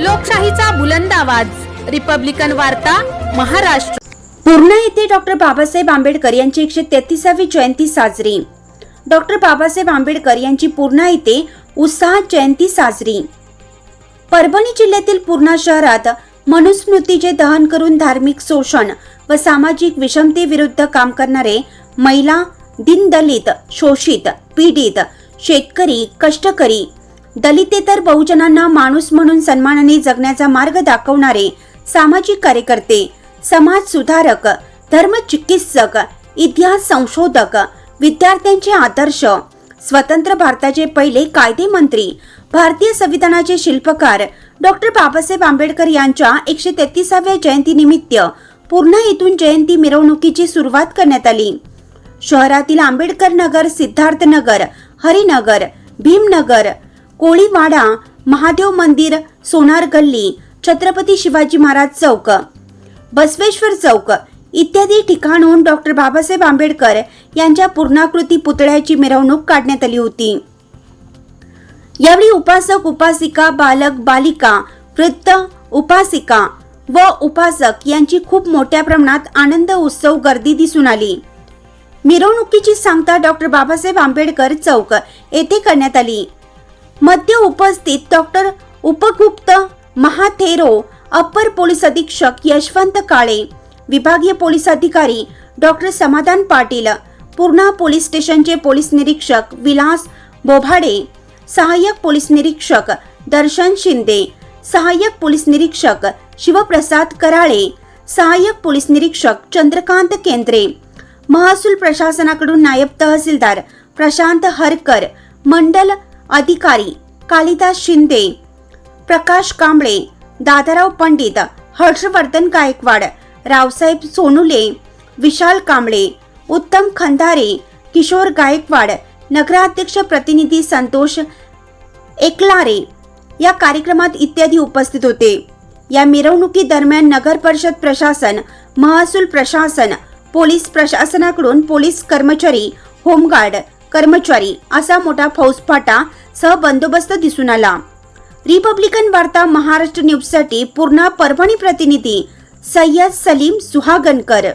लोकशाहीचा बुलंद आवाज. रिपब्लिकन वार्ता महाराष्ट्र. पूर्णा येथे डॉक्टर बाबासाहेब आंबेडकर यांची एकशे तेहतीसावी जयंती साजरी. डॉक्टर बाबासाहेब आंबेडकर यांची पूर्णा येथे उत्साहात जयंती साजरी. परभणी जिल्ह्यातील पूर्णा शहरात मनुस्मृतीचे दहन करून धार्मिक शोषण व सामाजिक विषमतेविरुद्ध काम करणारे महिला दिनदलित शोषित पीडित शेतकरी कष्टकरी दलितेतर बहुजनांना माणूस म्हणून सन्मानाने जगण्याचा मार्ग दाखवणारे सामाजिक कार्यकर्ते समाज सुधारक धर्मचिकित्सक इतिहास संशोधक विद्यार्थ्यांचे आदर्श स्वतंत्र भारताचे पहिले कायदेमंत्री भारतीय संविधानाचे शिल्पकार डॉक्टर बाबासाहेब आंबेडकर यांच्या एकशे तेहतीसाव्या जयंतीनिमित्त पूर्णा येथून जयंती मिरवणुकीची सुरुवात करण्यात आली. शहरातील आंबेडकर नगर सिद्धार्थ नगर हरिनगर भीमनगर कोळीवाडा महादेव मंदिर सोनार गल्ली छत्रपती शिवाजी महाराज चौक बसवेश्वर चौक इत्यादी ठिकाणहून डॉक्टर बाबासाहेब आंबेडकर यांच्या पूर्णाकृती पुतळ्याची मिरवणूक काढण्यात आली होती. यावेळी उपासक उपासिका बालक बालिका वृद्ध उपासिका व उपासक यांची खूप मोठ्या प्रमाणात आनंद उत्सव गर्दी दिसून आली. मिरवणुकीची सांगता डॉक्टर बाबासाहेब आंबेडकर चौक येथे करण्यात आली. मध्य उपस्थित doctor Upagupt Mahathero upper police अधीक्षक यशवंत काळे विभागीय पोलीस अधिकारी डॉक्टर समाधान पाटील पूर्णा पोलीस स्टेशनचे पोलीस निरीक्षक विलास बोभाडे सहाय्यक पोलीस निरीक्षक दर्शन शिंदे सहाय्यक पोलीस निरीक्षक शिवप्रसाद कराळे सहाय्यक पोलीस निरीक्षक चंद्रकांत केंद्रे महसूल प्रशासनाकडून नायब तहसीलदार प्रशांत हरकर मंडल अधिकारी कालिदास शिंदे प्रकाश कांबळे दादाराव पंडित हर्षवर्धन गायकवाड रावसाहेब सोनुले विशाल कांबळे उत्तम खंदारे किशोर गायकवाड नगराध्यक्ष प्रतिनिधी संतोष एकलारे या कार्यक्रमात इत्यादी उपस्थित होते. या मिरवणुकी दरम्यान नगर परिषद प्रशासन महसूल प्रशासन पोलीस प्रशासनाकडून पोलीस कर्मचारी होमगार्ड कर्मचारी असा मोठा फौजफाटा सह बंदोबस्त दिसून आला. रिपब्लिकन वार्ता महाराष्ट्र न्यूजसाठी पूर्णा परभणी प्रतिनिधी सय्यद सलीम सुहागनकर